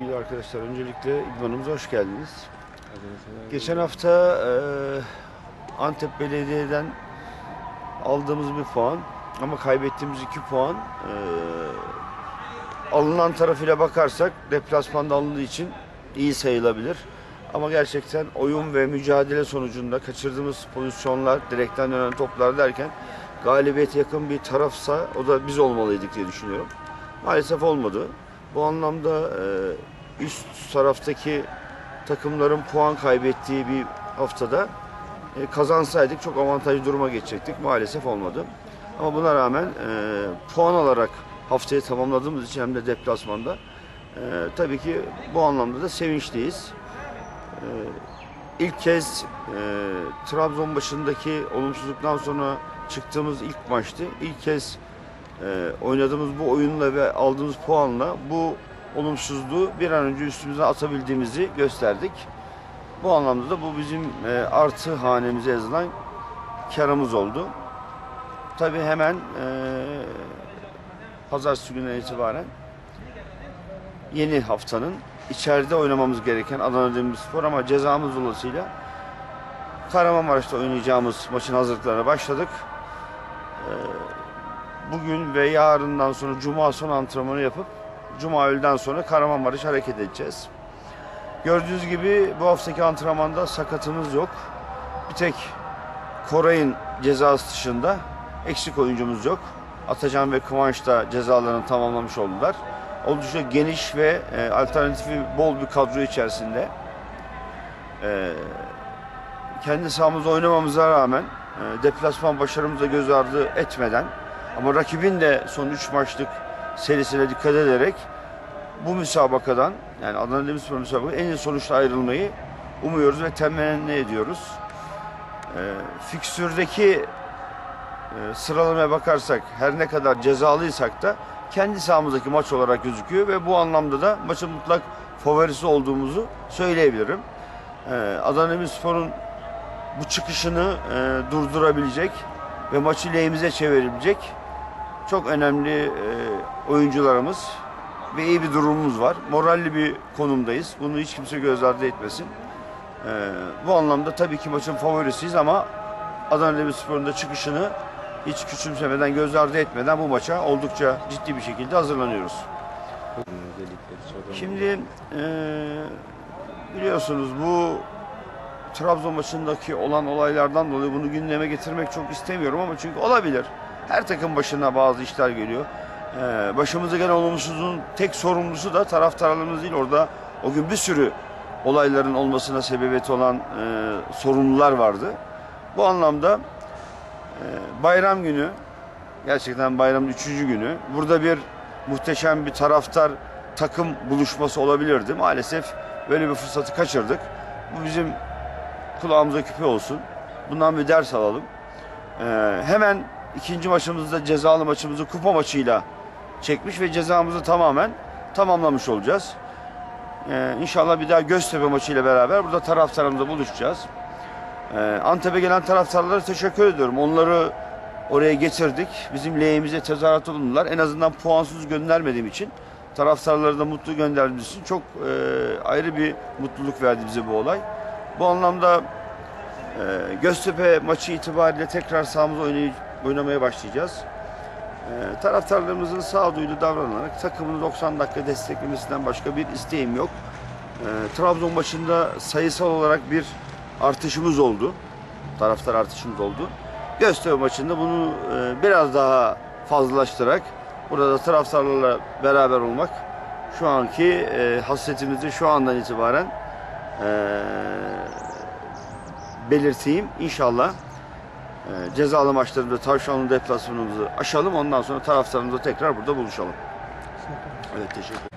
Sevgili arkadaşlar öncelikle idmanımıza hoş geldiniz. Geçen hafta e, Antep Belediye'den aldığımız bir puan ama kaybettiğimiz iki puan e, alınan tarafıyla bakarsak deplasmanda alındığı için iyi sayılabilir. Ama gerçekten oyun ve mücadele sonucunda kaçırdığımız pozisyonlar, direkten dönen toplar derken galibiyete yakın bir tarafsa o da biz olmalıydık diye düşünüyorum. Maalesef olmadı. Bu anlamda e, üst taraftaki takımların puan kaybettiği bir haftada e, kazansaydık çok avantajlı duruma geçecektik. Maalesef olmadı. Ama buna rağmen e, puan alarak haftayı tamamladığımız için hem de deplasmanda e, tabii ki bu anlamda da sevinçliyiz. E, ilk kez Trabzon başındaki olumsuzluktan sonra çıktığımız ilk maçtı. İlk kez e, oynadığımız bu oyunla ve aldığımız puanla bu olumsuzluğu bir an önce üstümüze atabildiğimizi gösterdik. Bu anlamda da bu bizim e, artı hanemize yazılan karımız oldu. Tabii hemen e, pazartesi günden itibaren yeni haftanın içeride oynamamız gereken Adana Demirspor ama cezamız dolayısıyla Kahramanmaraş'ta oynayacağımız maçın hazırlıklarına başladık. E, bugün ve yarından sonra Cuma son antrenmanı yapıp Cuma öğleden sonra Kahramanmaraş hareket edeceğiz. Gördüğünüz gibi bu haftaki antrenmanda sakatımız yok. Bir tek Koray'ın cezası dışında eksik oyuncumuz yok. Atacan ve Kıvanç da cezalarını tamamlamış oldular. Oldukça geniş ve e, alternatifi bol bir kadro içerisinde. E, kendi sahamızda oynamamıza rağmen e, deplasman başarımıza göz ardı etmeden ama rakibin de son 3 maçlık serisine dikkat ederek bu müsabakadan yani Adana Demirspor müsabakası en iyi sonuçla ayrılmayı umuyoruz ve temenni ediyoruz. E, fikstürdeki e, sıralamaya bakarsak her ne kadar cezalıysak da kendi sahamızdaki maç olarak gözüküyor ve bu anlamda da maçın mutlak favorisi olduğumuzu söyleyebilirim. E, Adana Demirspor'un bu çıkışını e, durdurabilecek ve maçı lehimize çevirebilecek çok önemli e, oyuncularımız ve iyi bir durumumuz var. Moralli bir konumdayız. Bunu hiç kimse göz ardı etmesin. E, bu anlamda tabii ki maçın favorisiyiz ama Adana Demirspor'un da çıkışını hiç küçümsemeden, göz ardı etmeden bu maça oldukça ciddi bir şekilde hazırlanıyoruz. Şimdi e, biliyorsunuz bu Trabzon maçındaki olan olaylardan dolayı bunu gündeme getirmek çok istemiyorum ama çünkü olabilir. Her takım başına bazı işler geliyor. Ee, başımıza gelen olumsuzluğun tek sorumlusu da taraftarlarımız değil. Orada o gün bir sürü olayların olmasına sebebiyet olan e, sorumlular vardı. Bu anlamda e, bayram günü, gerçekten bayramın üçüncü günü, burada bir muhteşem bir taraftar takım buluşması olabilirdi. Maalesef böyle bir fırsatı kaçırdık. Bu bizim kulağımıza küpe olsun. Bundan bir ders alalım. Ee, hemen ikinci maçımızda cezalı maçımızı kupa maçıyla çekmiş ve cezamızı tamamen tamamlamış olacağız. Ee, inşallah bir daha Göztepe maçıyla beraber burada taraftarımızla buluşacağız. Ee, Antep'e gelen taraftarlara teşekkür ediyorum. Onları oraya getirdik. Bizim lehimize tezahüratı bulundular. En azından puansız göndermediğim için taraftarları da mutlu gönderdiğimiz için çok e, ayrı bir mutluluk verdi bize bu olay. Bu anlamda e, Göztepe maçı itibariyle tekrar sahamızda oynay- oynamaya başlayacağız. E, taraftarlarımızın sağduyulu davranarak takımını 90 dakika desteklemesinden başka bir isteğim yok. E, Trabzon maçında sayısal olarak bir artışımız oldu. Taraftar artışımız oldu. Göztepe maçında bunu e, biraz daha fazlalaştırarak burada taraftarlarla beraber olmak şu anki e, hasretimizi şu andan itibaren e, belirteyim. İnşallah e, cezalı maçlarında Tavşanlı deplasmanımızı aşalım. Ondan sonra taraftarımızla tekrar burada buluşalım. Evet teşekkür ederim.